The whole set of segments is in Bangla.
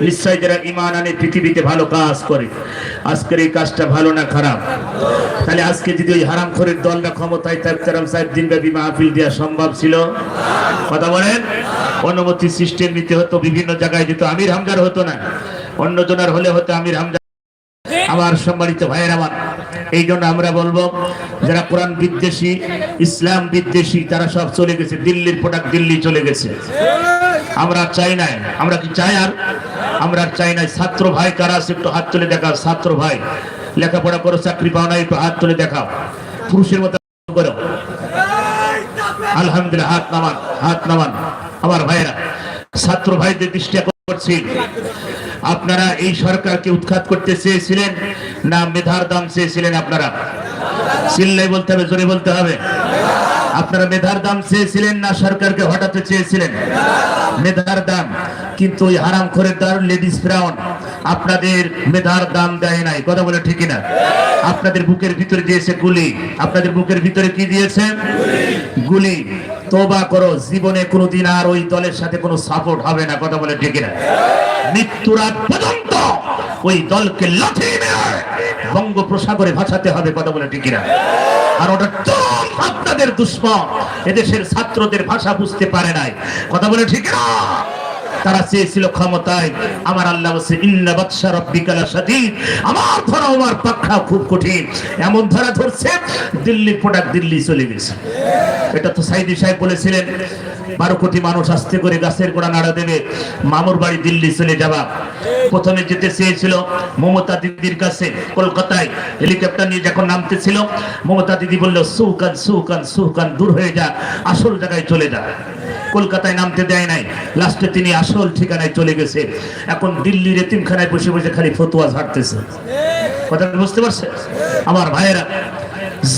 নিশ্চয় যারা ইমান আনে, পৃথিবীতে ভালো কাজ করে। আজকের এই কাজটা ভালো না খারাপ? তাহলে আজকে যদি ওই হারাম খোরের দলটা ক্ষমতায় থাকতাম সাহেব দিনব্যাপী মাহফিল দেওয়া সম্ভব ছিল? কথা বলেন? অনুমতি সিস্টেম নিতে হতো, বিভিন্ন জায়গায় যেত, আমির হামজার হতো না। অন্য জনের হলে হতো আমির হামজা। আমার সম্মানিত ভাইয়ের আমার। এই জন্য আমরা বলব, যারা কোরআন বিদ্বেষী, ইসলাম বিদ্বেষী, তারা সব চলে গেছে। দিল্লির প্রোডাক্ট দিল্লি চলে গেছে। আমরা চাই নাই। আমরা কি চাই আর? আমরা চাই নাই। ছাত্র ভাই কারা আছে? একটু হাত তুলে দেখাও, ছাত্র ভাই। লেখাপড়া করো, চাকরি পাও না একটু হাত তুলে দেখাও। পুরুষের মতো করো। আলহামদুলিল্লাহ, হাত নামান হাত নামান। আমার ভাইরা ছাত্র ভাইদের দৃষ্টি করছি। আপনারা এই সরকারকে উৎখাত করতে চেয়েছিলেন না মেধার দাম চেয়েছিলেন আপনারা? চিল্লাই বলতে হবে, জোরে বলতে হবে। আপনারা মেধার দাম চেয়েছিলেন না সরকারকে হটাতে চেয়েছিলেন? মেধার দাম। কিন্তু ওই হারাম খোরের দার লেডিস ফ্রাউন আপনাদের মেধার দাম দেয় নাই। কথা বলে ঠিকই না আপনাদের বুকের ভিতরে দিয়েছে গুলি। আপনাদের বুকের ভিতরে কি দিয়েছে? গুলি। তোবা করো, জীবনে কোনোদিন আর ওই দলের সাথে কোনো সাপোর্ট হবে না। কথা বলে ঠিকই না মৃত্যুর আগ পর্যন্ত ওই দলকে লাথি মেরে বঙ্গোপসাগরে ভাসাতে হবে, কথা বলে ঠিকই না আর ওটা আপনাদের দুশ্মন। এদেশের ছাত্রদের ভাষা বুঝতে পারে নাই, কথা বলে ঠিক তারা চেয়েছিল ক্ষমতায়, আমার আল্লাহ বলছে, ইন্না আমার ধরা, আমার পাক্ষা খুব কঠিন। এমন ধরা ধরছে, দিল্লির প্রোডাক্ট দিল্লি চলে গেছে। এটা তো সাইদি সাহেব বলেছিলেন বারো কোটি মানুষ আসতে করে গাছের গোড়া নাড়া দেবে। মামুর বাড়ি দিল্লি চলে যাবা। প্রথমে যেতে চেয়েছিল মমতা দিদির কাছে কলকাতায়। হেলিকপ্টার নিয়ে যখন নামতেছিল, মমতা দিদি বলল, সুকান সুকান সুকান, দূর হয়ে যা, আসল জায়গায় চলে যা। কলকাতায় নামতে দেয় নাই। লাস্টে তিনি আসল ঠিকানায় চলে গেছে। এখন দিল্লির এতিমখানায় বসে বসে খালি ফতুয়া ঝাড়তেছে। কথা বুঝতে পারছে আমার ভাইয়েরা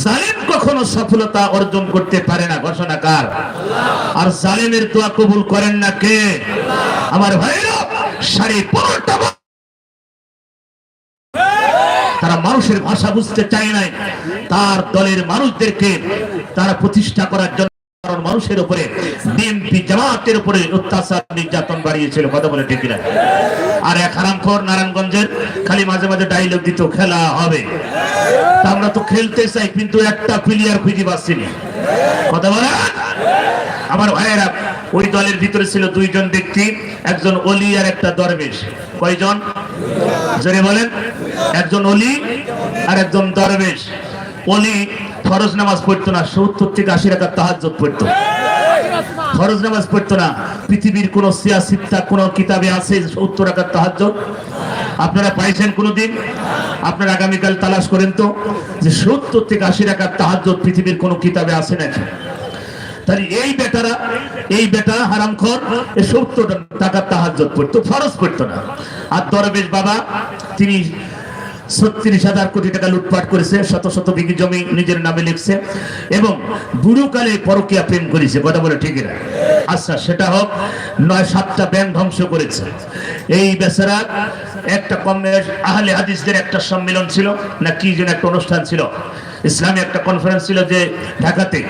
জালেম কখনো সফলতা অর্জন করতে পারে না। ঘোষণাকার আর জালেমের দোয়া কবুল করেন না কে? আমার পনেরোটা তারা মানুষের ভাষা বুঝতে চায় নাই। তার দলের মানুষদেরকে তারা প্রতিষ্ঠা করার জন্য মানুষের উপরে, বিএনপি জামাতের উপরে অত্যাচার, নির্যাতন বাড়িয়েছিল। কথা বলে ঠিক আর এক হারামখোর নারায়ণগঞ্জের খালি মাঝে মাঝে ডাইলগ দিত, খেলা হবে। তা আমরা তো খেলতে চাই, কিন্তু একটা প্লেয়ার খুঁজে পাচ্ছিনি। কথা বলে আমার ভাইয়েরা, ওই দলের ভিতরে ছিল দুইজন ব্যক্তি, একজন অলি আর একটা দরবেশ। কয়জন? জোরে বলেন। একজন অলি আর একজন দরবেশ। অলি ফরজ নামাজ পড়তো না, সত্তর থেকে আশি টাকার তাহাজ্জত পড়তো। ফরজ নামাজ পড়তো না, পৃথিবীর কোন সিয়াসিত্তা কোন কিতাবে আছে সত্তর টাকার তাহাজ্জত আপনারা পাইছেন কোনোদিন? আপনারা আগামীকাল তালাশ করেন তো যে সত্তর থেকে আশি টাকার তাহাজ্জত পৃথিবীর কোন কিতাবে আছে নাকি? তাহলে এই বেটারা, এই বেটা হারামখোর সত্তর টাকার পড়তো, ফরজ পড়তো না। আর দরবেশ বাবা, তিনি ছত্রিশ হাজার কোটি টাকা লুটপাট করেছে, শত শত বিঘি জমি নিজের নামে লিখছে, এবং বুড়োকালে পরকিয়া প্রেম করেছে, কথা বলে ঠিক না আচ্ছা সেটা হোক, নয় সাতটা ব্যাংক ধ্বংস করেছে। এই বেচারা একটা কমে আহলে হাদিসদের একটা সম্মেলন ছিল, না কি যেন একটা অনুষ্ঠান ছিল। ইসলামী একটা কনফারেন্স ছিল যে ঢাকাতে।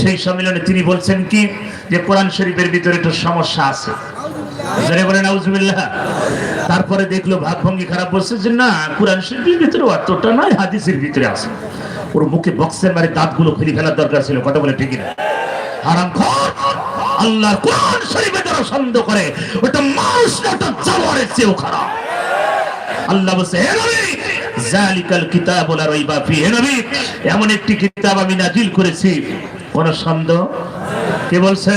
সেই সম্মেলনে তিনি বলছেন কি, যে কোরআন শরীফের ভিতরে একটু সমস্যা আছে। তারপরে দেখল ভাবভঙ্গি খারাপ বলছে যে না, কোরআন শরীফের ভিতরে অতটা নয়, হাদিসের ভিতরে আছে। ওর মুখে বক্সের মারে দাঁতগুলো ফেলে ফেলার দরকার ছিল, কথা বলে ঠিকই না। হারাম আল্লাহ কোরআন শরীফে যারা সন্দেহ করে, ওটা মানুষ ওটা জানোয়ারের চেয়েও খারাপ। আল্লাহ বলছে, হে নবী জালিকাল কিতাব লা রাইবা ফি, হে নবী, এমন একটি কিতাব আমি নাজিল করেছি। কোন সন্দেহ? কে বলছে?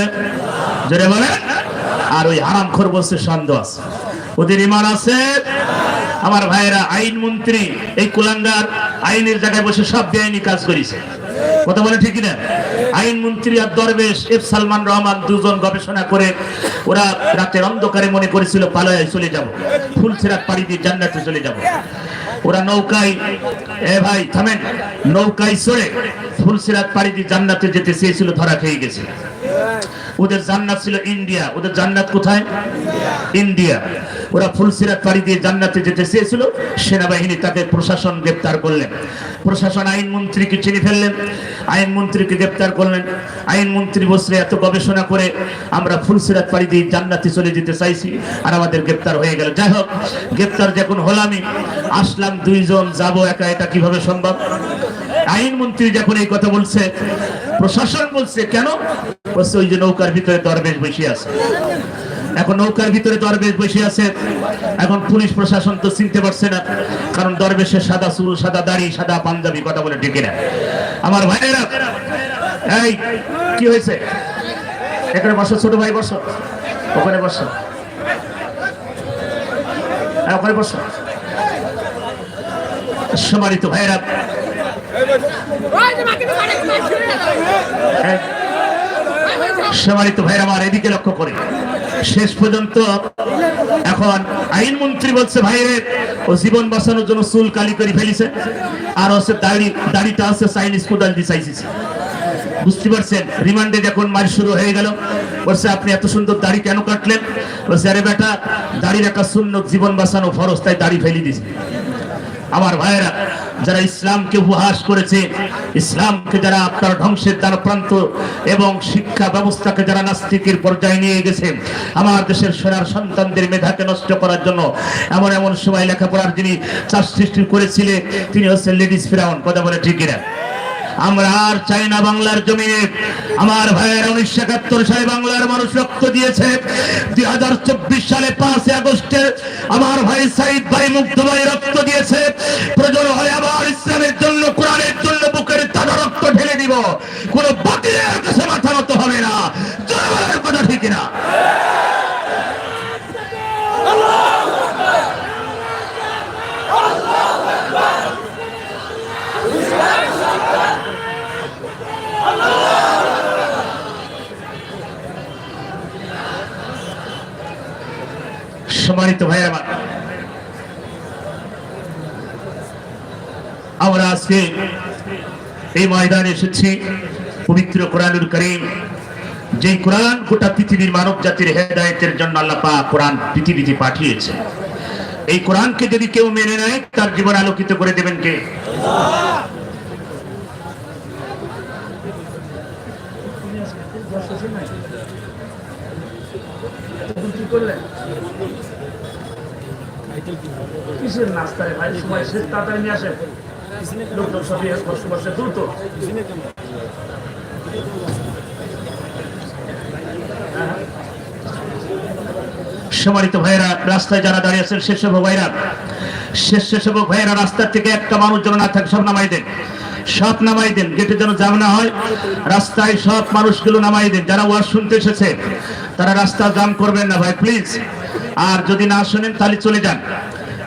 জোরে বলে আর ওই হারামখোর বলছে, সন্দেহ আছে। ওদের ইমান আছে? আমার ভাইয়েরা আইন মন্ত্রী এই কুলাঙ্গার আইনের জায়গায় বসে সব বেআইনি কাজ করেছে। কথা বলে ঠিক না আইন মন্ত্রী আর দরবেশ এফ সালমান রহমান দুজন গবেষণা করে ওরা রাতের অন্ধকারে মনে করেছিল পালয়ায় চলে যাব। ফুল ছেড়া পাড়ি দিয়ে জান্নাতে চলে যাব। ওরা নৌকায়, এ ভাই, থামেন, নৌকায় চড়ে ফুলসিরাত পাড়ি দিয়ে জান্নাতে যেতে চেয়েছিল, ধরা খেয়ে গেছে। ওদের জান্নাত ছিল ইন্ডিয়া। ওদের জান্নাত কোথায়? ইন্ডিয়া। ওরা ফুলসিরাত পাড়ি দিয়ে জান্নাতে যেতে চেয়েছিল। সেনাবাহিনী তাকে প্রশাসন গ্রেপ্তার করলেন। প্রশাসন আইন মন্ত্রীকে চিনে ফেললেন। আইন মন্ত্রীকে গ্রেপ্তার করলেন। আইন মন্ত্রী বসলে এত গবেষণা করে আমরা ফুলসিরাত পাড়ি দিয়ে জান্নাতে চলে যেতে চাইছি আর আমাদের গ্রেপ্তার হয়ে গেল। যাই হোক, গ্রেপ্তার যখন হলামই, আসলাম দুইজন, যাব একা, এটা কীভাবে সম্ভব? আইন মন্ত্রী যখন এই কথা বলছে প্রশাসন বলছে কেন? বলছে ওই যে নৌকার ভিতরে দরবেশ বসে আছে। এখন নৌকার ভিতরে দরবেশ বসে আছে এখন পুলিশ প্রশাসন তো চিনতে পারছে না কারণ দরবেশের সাদা চুল সাদা দাড়ি সাদা পাঞ্জাবি কথা বলে ডেকে না আমার ভাইয়েরা এই কি হয়েছে? এখানে বসো ছোট ভাই বসো। ওখানে বসো। হ্যাঁ, ওখানে বসো। সম্মানিত ভাইয়েরা সম্মানিত ভাইয়ের আমার এদিকে লক্ষ্য করে। শেষ পর্যন্ত এখন আইনমন্ত্রী বলছে, ভাইরে, ও জীবন বাঁচানোর জন্য চুল কালি করে ফেলিছে। আর হচ্ছে দাড়ি দাড়িটা আছে চাইনিজ কোদাল দিয়ে চাইছিস বুঝতে পারছেন? রিমান্ডে যখন মার শুরু হয়ে গেল, বলছে, আপনি এত সুন্দর দাড়ি কেন কাটলেন? বলছে, আরে বেটা দাড়ি রাখা শূন্য জীবন বাঁচানো ফরজ, তাই দাড়ি ফেলি দিছে আমার ভাইয়েরা, যারা ইসলামকে উপহাস করেছে, ইসলামকে যারা আপনার ধ্বংসের দ্বার প্রান্ত এবং শিক্ষা ব্যবস্থাকে যারা নাস্তিকের পর্যায়ে নিয়ে গেছে, আমার দেশের সোনার সন্তানদের মেধাকে নষ্ট করার জন্য এমন এমন সময় লেখাপড়ার যিনি চাষ সৃষ্টি করেছিলেন, তিনি হচ্ছেন লেডিস ফিরাউন, কথা বলে ঠিকিরা আমরা আর চাই না বাংলার জমিনে। আমার ভাইয়ের উনিশশো একাত্তর সালে বাংলার মানুষ রক্ত দিয়েছে। দুই হাজার চব্বিশ সালে পাঁচই আগস্টে আমার ভাই সাইদ ভাই মুগ্ধ ভাই রক্ত দিয়েছে। প্রয়োজন হয় আবার ইসলামের জন্য, কোরআনের জন্য বুকের তাজা রক্ত ঢেলে দিব। কোন বাতিলের কাছে মাথা মতো হবে না। কথা ঠিক না সম্মানিত ভাই আমার আমরা আজকে এই ময়দানে এসেছি, পবিত্র কোরআনুল করিম। যে কোরআন গোটা পৃথিবীর মানব জাতির হেদায়তের জন্য আল্লাহ পাক কোরআন পৃথিবীতে পাঠিয়েছে। এই কোরআনকে যদি কেউ মেনে নেয়, তার জীবন আলোকিত করে দেবেন কে? নাস্তায় ভাই? সময় শেষ, তাড়াতাড়ি নিয়ে আসেন। লোকজন সবই কষ্ট দ্রুত সম্মানিত ভাইয়েরা, রাস্তায় যারা দাঁড়িয়ে আছেন, স্বেচ্ছাসেবক ভাইরা, স্বেচ্ছাসেবক ভাইয়েরা, রাস্তার থেকে একটা মানুষ যেন না থাকে, সব নামাই দেন। সব নামাই দেন, গেটে যেন জাম না হয়, রাস্তায় সব মানুষগুলো নামাই দেন। যারা ওয়াজ শুনতে এসেছে, তারা রাস্তা জাম করবেন না ভাই, প্লিজ। আর যদি না শুনেন, তাহলে চলে যান।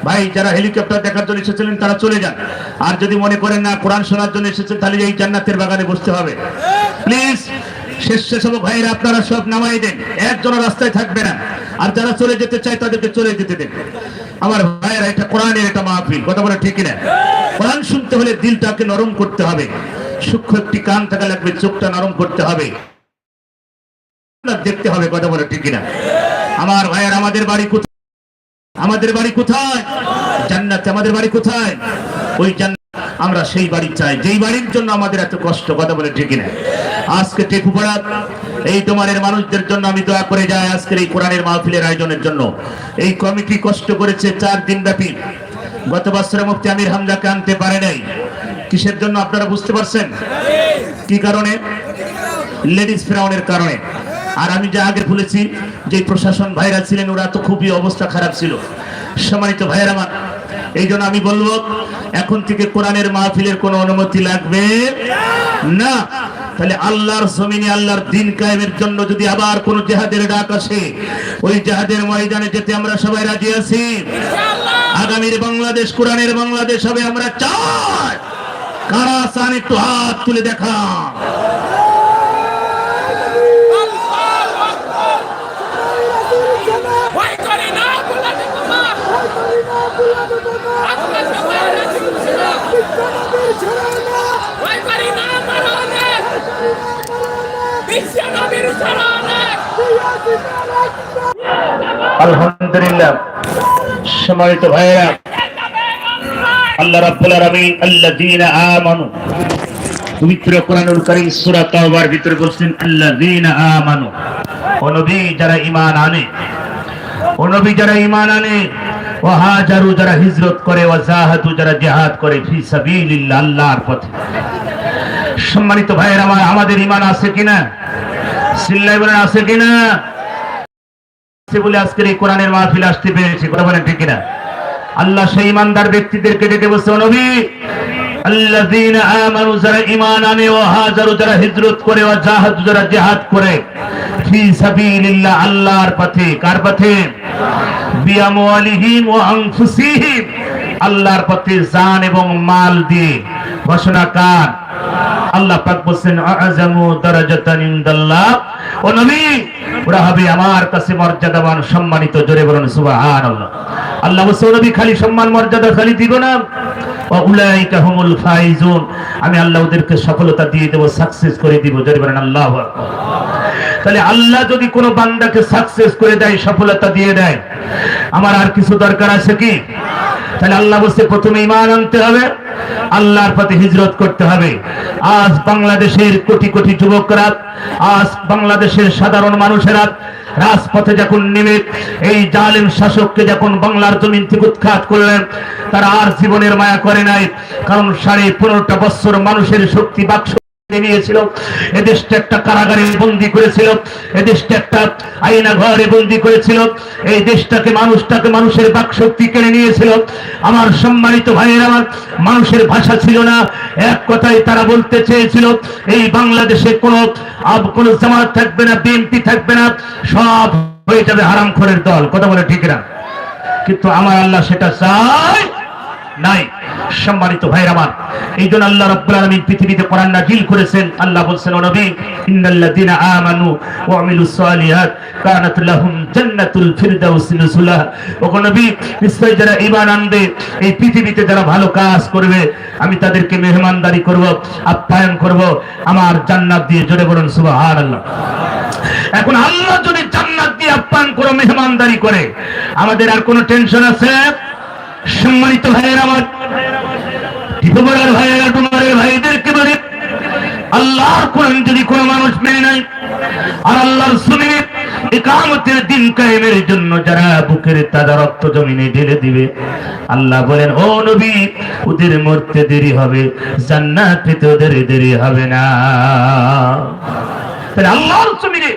ভাই, যারা হেলিকপ্টার দেখার জন্য এসেছিলেন, তারা চলে যান। আর যদি মনে করেন না, কোরআন শোনার জন্য এসেছেন, তাহলে এই জান্নাতের বাগানে বসতে হবে। প্লিজ স্বেচ্ছাসেবক ভাইরা, আপনারা সব নামাই দেন। একজন রাস্তায় থাকবে না। আর যারা চলে যেতে চায়, তাদেরকে চলে যেতে দেন। আমার ভাইয়েরা, এটা কোরআনের এটা মাহফিল। কথা বলে ঠিক না। কোরআন শুনতে হলে দিলটাকে নরম করতে হবে। সূক্ষ্ম একটি কান থাকা লাগবে, চোখটা নরম করতে হবে। দেখতে হবে, কথা বলে ঠিক না। আমার ভাইয়ের, আমাদের বাড়ি আমাদের বাড়ি কোথায়? জান্নাত আমাদের বাড়ি কোথায়? ওই আমরা সেই বাড়ি চাই। যেই বাড়ির জন্য আমাদের এত কষ্ট, কথা বলে ঠিক না আজকে টেকুপাড়া এই তোমারের মানুষদের জন্য আমি দয়া করে যাই আজকের এই কোরআনের মাহফিলের আয়োজনের জন্য। এই কমিটি কষ্ট করেছে চার দিন ব্যাপী। গত বছরে মুক্তি আমির হামজাকে আনতে পারে নাই। কিসের জন্য আপনারা বুঝতে পারছেন? কি কারণে? লেডিস ফ্রাউনের কারণে। আর আমি যা আগে বলেছি, যে প্রশাসন ভাইরা ছিলেন, ওরা তো খুবই অবস্থা খারাপ ছিল। সম্মানিত ভাইয়ের আমার, এই জন্য আমি বলব, এখন থেকে কোরআনের মাহফিলের কোনো অনুমতি লাগবে না। তাহলে আল্লাহর জমিনে আল্লাহর দিন কায়েমের জন্য যদি আবার কোন জেহাদের ডাক আসে, ওই জেহাদের ময়দানে যেতে আমরা সবাই রাজি আছি? আগামীর বাংলাদেশ, কোরআনের বাংলাদেশ হবে, আমরা চাই। কারা চান একটু হাত তুলে দেখা আলহামদুলিল্লাহ। সম্মানিত ভাইয়েরা আল্লাহ রাব্বুল আলামিন আল্লাযীনা আমানু। পবিত্র কোরআনুল কারীম সূরা তাওবার ভিতরে বলছেন আল্লাযীনা আমানু। ও নবী যারা ঈমান আনে ও নবী যারা ঈমান আনে ও হাজারু যারা হিজরত করে ও জাহাদু যারা জিহাদ করে, ফি সাবিলিল্লাহ, আল্লাহর পথে। সম্মানিত ভাইয়েরা, আমার, আমাদের ঈমান আছে কিনা? সিল্লাই বলেন, আছে কিনা? আছে বলে আজকের এই কোরআনের মাহফিল আসতে পেরেছি। কথা বলেন ঠিক কিনা? আল্লাহ সেই ইমানদার ব্যক্তিদেরকে ডেকে "ও নবী। আল্লাযীনা আমানু আনে ও হাজারু যারা করে ও জাহাদু যারা করে, ফি সাবিলিল্লাহ, আল্লাহর পথে, কার পথে? বিআমওয়ালিহিম ওয়া আল্লাহর পথে জান এবং মাল দিয়ে। ঘোষণা কার? আল্লাহ পাক ইনদাল্লাহ। ও নবী ওরা হবে আমার কাছে মর্যাদাবান, সম্মানিত, জোরে বলুন, সুবহানাল্লাহ। আল্লাহ নবী, খালি সম্মান, মর্যাদা খালি দিব না। আমি আল্লাহ ওদেরকে সফলতা দিয়ে দেবো সাকসেস করে দিব, জোরে বলেন, আল্লাহু তাহলে আল্লাহ যদি কোনো বান্দাকে সাকসেস করে দেয়, সফলতা দিয়ে দেয়, আমার আর কিছু দরকার আছে কি? তাহলে আল্লাহ বলছে, প্রথমে ইমান আনতে হবে, আল্লাহর পথে হিজরত করতে হবে। আজ বাংলাদেশের কোটি কোটি যুবকরা, আজ বাংলাদেশের সাধারণ মানুষেরা রাজপথে যখন নেমে এই জালেম শাসককে যখন বাংলার জমিন থেকে উৎখাত করলেন, তারা আর জীবনের মায়া করে নাই, কারণ সাড়ে পনেরোটা বছর মানুষের শক্তি বাক্স আমার সম্মানিত ভাইয়ের, আমার মানুষের ভাষা ছিল না, এক কথায় তারা বলতে চেয়েছিল, এই বাংলাদেশে কোনো কোনো জামাত থাকবে না, বিএনপি থাকবে না, সব হয়ে যাবে হারামখোরের দল। কথা বলে ঠিক না? কিন্তু আমার আল্লাহ সেটা চায়। নাই। সম্মানিত ভাইয়ের আমার, এই জন্য আল্লাহ রাব্বুল আলামিন পৃথিবীতে কোরআন নাযিল করেছেন। আল্লাহ বলছেন, ও নবী, ইন্নাল্লাযীনা আমানু ওয়া আমিলুস সালিহাত কানাত লাহুম জান্নাতুল ফিরদাউস নুজুলা। ও নবী, নিশ্চয়ই যারা ঈমান আনবে, এই পৃথিবীতে যারা ভালো কাজ করবে, আমি তাদেরকে মেহমানদারি করব, আপ্যায়ন করব, আমার জান্নাত দিয়ে জোরে বলুন, সুবহানাল্লাহ। এখন আল্লাহ যদি জান্নাত দিয়ে আপ্যায়ন করে, মেহমানদারি করে, আমাদের আর কোনো টেনশন আছে? সম্মানিত ভাইয়ের আমার টিপোবরার ভাইয়েরা, তোমাদের ভাইদেরকে বলে, আল্লাহর কোরআন যদি কোনো মানুষ মেনে নেয়, আর আল্লাহর শুনে একামতের দিন কায়েমের জন্য যারা বুকের তাজা রক্ত জমিনে ঢেলে দিবে, আল্লাহ বলেন, ও নবী, ওদের মরতে দেরি হবে, জান্নাত পেতে ওদের দেরি হবে না। আল্লাহর জমিনে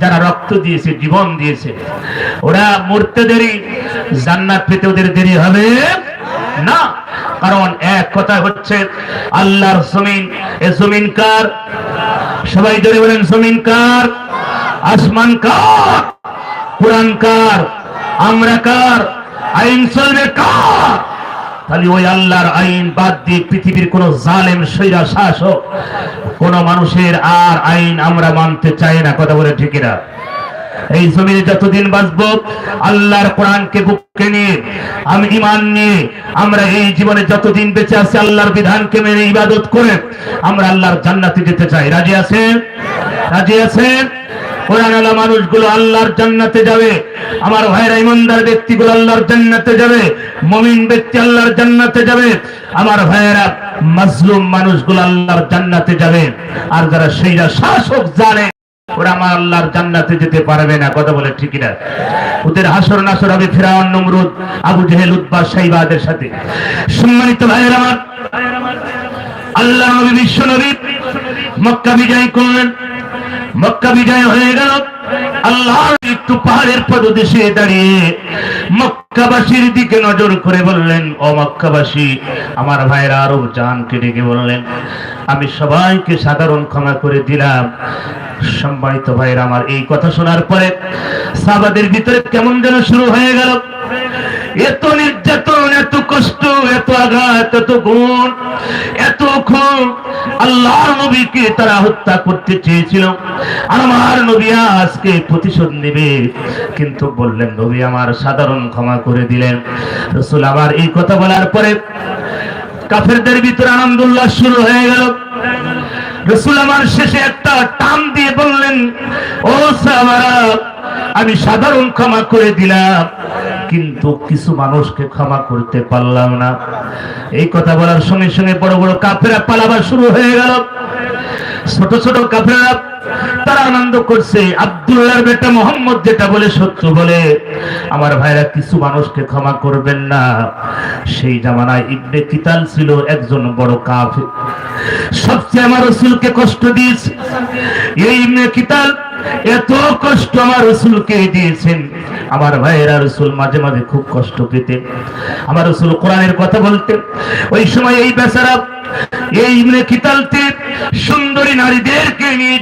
যারা রক্ত দিয়েছে, জীবন দিয়েছে, ওরা মরতে দেরি জান্নাত পেতে ওদের দেরি হবে না। কারণ এক কথা হচ্ছে, আল্লাহর জমিন, এ জমিন কার? সবাই ধরে বলেন, জমিন কার? আসমান কার? কোরআন কার? আমরা কার? আইন চলবে কার? তাহলে ওই আল্লাহর আইন বাদ দিয়ে পৃথিবীর কোন জালেম, সৈরা, শাসক, কোন মানুষের আর আইন আমরা মানতে চাই না, কথা বলে ঠিকিরা এই জমিনে যতদিন বাঁচবো, আল্লাহর কোরআনকে বুকে নিয়ে, আমি ইমান নিয়ে, আমরা এই জীবনে যতদিন বেঁচে আছি, আল্লাহর বিধানকে মেনে ইবাদত করে, আমরা আল্লাহর জান্নাতে যেতে চাই। রাজি আছেন? রাজি আছেন? কোরআন আলা মানুষগুলো আল্লাহর জান্নাতে যাবে। আমার ইমানদার ব্যক্তিগুলো আল্লাহর জান্নাতে যাবে। মমিন ব্যক্তি আল্লাহর জান্নাতে যাবে। আমার ভাইয়েরা, মাজলুম মানুষগুলো আল্লাহর জান্নাতে যাবে। আর যারা সেইরা শাসক জানে, ওরা আমার আল্লাহর জান্নাতে যেতে পারবে না। কথা বলে না ওদের হাসর নাসর হবে নমরুদ, আবু জেহেল সাইবাদের সাথে। সম্মানিত ভাইয়ের আমার, আল্লাহ নবী, বিশ্ব নবী, মক্কা বিজয় করলেন। মক্কা বিজয় হয়ে গেল। আল্লাহ একটু পাহাড়ের পদদেশে দাঁড়িয়ে মক্কাবাসীর দিকে নজর করে বললেন, ও মক্কাবাসী, আমার ভাইয়েরা আরও জানকে ডেকে বললেন, আমি সবাইকে সাধারণ ক্ষমা করে দিলাম। সম্মানিত ভাইয়েরা, আমার এই কথা শোনার পরে সাবাদের ভিতরে কেমন যেন শুরু হয়ে গেল। এত নির্যাতন এত কষ্ট, এত আঘাত, এত গুণ, এত খুন আল্লাহ নবীকে তারা হত্যা করতে চেয়েছিল। আমার নবী আজকে প্রতিশোধ নেবে। কিন্তু বললেন, নবী আমার সাধারণ ক্ষমা করে দিলেন। রসুল আমার এই কথা বলার পরে কাফেরদের ভিতরে আনন্দ উল্লাস শুরু হয়ে গেল। রসুল আমার শেষে একটা টান দিয়ে বললেন, ও সাহাবারা আমি সাধারণ ক্ষমা করে দিলাম। কিন্তু কিছু মানুষকে ক্ষমা করতে পারলাম না। এই কথা বলার সঙ্গে সঙ্গে বড় বড় কাফেরা পালাবার শুরু হয়ে গেল। ছোট ছোট কাফেরা, তারা আনন্দ করছে। আব্দুল্লাহর বেটা মোহাম্মদ যেটা বলে সত্য বলে, আমার ভাইরা, কিছু মানুষকে ক্ষমা করবেন না। সেই জামানায় ইবনে কিতাল ছিল একজন বড় কাফের। সবচেয়ে আমার রসুলকে কষ্ট দিয়েছে। এই ইবনে কিতাল এত কষ্ট আমার রসুলকে দিয়েছেন। আমার ভাইয়েরা রসুল মাঝে মাঝে খুব কষ্ট পেতেন। আমার রসুল কোরআনের কথা বলতেন। ওই সময় এই বেচারা, এই কিতালতে সুন্দরী নারীদেরকে নিয়ে